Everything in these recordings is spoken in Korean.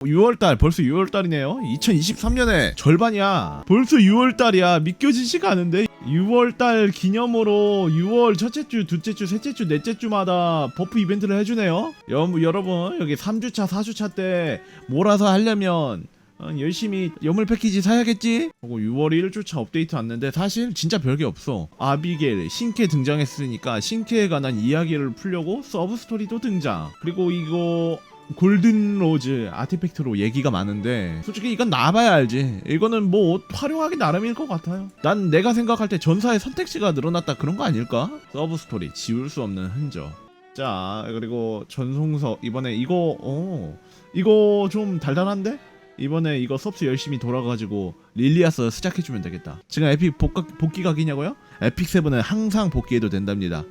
6월달 벌써 6월달이네요. 2023년에 절반이야. 벌써 6월달이야. 믿겨지지가 않은데. 6월달 기념으로 6월 첫째 주, 둘째 주, 셋째 주, 넷째 주마다 버프 이벤트를 해주네요. 여, 여러분 여기 3주차, 4주차 때 몰아서 하려면 어, 열심히 여물 패키지 사야겠지? 그리고 6월 1주차 업데이트 왔는데 사실 진짜 별게 없어. 아비겔, 신캐 등장했으니까 신캐에 관한 이야기를 풀려고 서브 스토리도 등장. 그리고 이거 골든 로즈 아티팩트로 얘기가 많은데 솔직히 이건 나봐야 알지 이거는 뭐 활용하기 나름일 것 같아요 난 내가 생각할 때 전사의 선택지가 늘어났다 그런 거 아닐까? 서브 스토리 지울 수 없는 흔적 자 그리고 전송석 이번에 이거 어 이거 좀 달달한데? 이번에 이거 섭스 열심히 돌아가지고 릴리아스 시작해주면 되겠다 지금 에픽 복가, 복귀 각이냐고요? 에픽 세븐은 항상 복귀해도 된답니다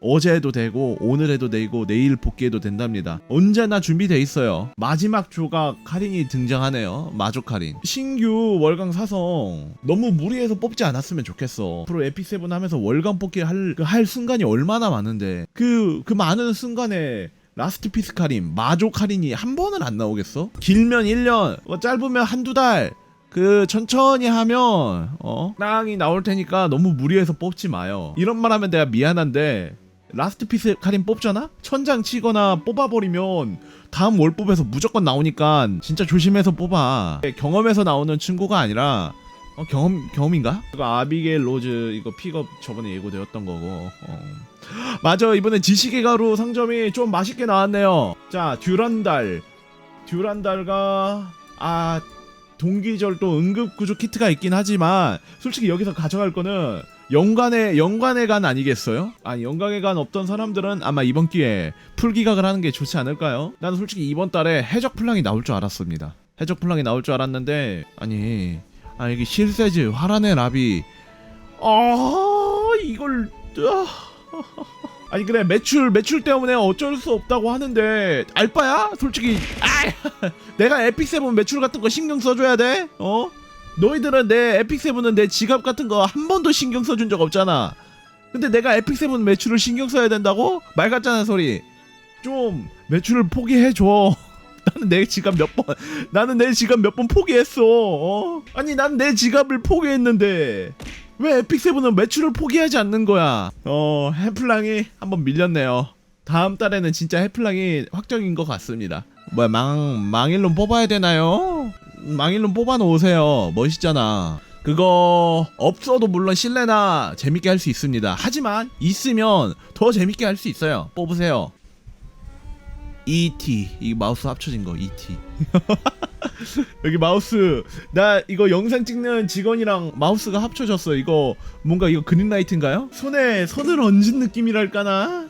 어제 해도 되고 오늘 해도 되고 내일 복귀해도 된답니다. 언제나 준비돼 있어요. 마지막 조각 카린이 등장하네요. 마족 카린. 신규 월강 사성 너무 무리해서 뽑지 않았으면 좋겠어. 앞으로 에픽 세븐 하면서 월강 뽑기 할, 그할 순간이 얼마나 많은데 그그 많은 순간에 라스트 피스 카린, 마족 카린이 한 번은 안 나오겠어? 길면 1년, 뭐 짧으면 한두 달. 그 천천히 하면 어 땅이 나올 테니까 너무 무리해서 뽑지 마요. 이런 말 하면 내가 미안한데 라스트 피스 카린 뽑잖아? 천장 치거나 뽑아버리면 다음 월법에서 무조건 나오니까 진짜 조심해서 뽑아. 경험에서 나오는 친구가 아니라 어, 경험 경험인가? 이거 아비게일 로즈 이거 픽업 저번에 예고되었던 거고. 어. 맞아 이번에 지식의 가루 상점이 좀 맛있게 나왔네요. 자 듀란달 듀란달과 아 동기절도 응급구조 키트가 있긴 하지만 솔직히 여기서 가져갈 거는 연간의 연간의 간 아니겠어요? 아니 연간의 간 없던 사람들은 아마 이번 기회에 풀 기각을 하는 게 좋지 않을까요? 나는 솔직히 이번 달에 해적 플랑이 나올 줄 알았습니다. 해적 플랑이 나올 줄 알았는데 아니 아 이게 실세즈 화란의 라비 아 이걸 아, 아니 그래 매출 매출 때문에 어쩔 수 없다고 하는데 알바야? 솔직히 아 내가 에픽 세븐 매출 같은 거 신경 써줘야 돼? 어? 너희들은 내 에픽 세븐은 내 지갑 같은 거 한 번도 신경 써준 적 없잖아. 근데 내가 에픽 세븐 매출을 신경 써야 된다고? 말 같잖아 소리. 좀 매출을 포기해 줘. 나는 내 지갑 몇 번, 나는 내 지갑 몇 번 포기했어. 어? 아니 난 내 지갑을 포기했는데 왜 에픽 세븐은 매출을 포기하지 않는 거야? 어 해플랑이 한번 밀렸네요. 다음 달에는 진짜 해플랑이 확정인 것 같습니다. 뭐야 망 망일론 뽑아야 되나요? 망일론 뽑아 놓으세요. 멋있잖아. 그거 없어도 물론 실내나 재밌게 할 수 있습니다. 하지만 있으면 더 재밌게 할 수 있어요. 뽑으세요. ET 이 마우스 합쳐진 거 ET 여기 마우스 나 이거 영상 찍는 직원이랑 마우스가 합쳐졌어 이거 뭔가 이거 그린라이트인가요? 손에 손을 얹은 느낌이랄까나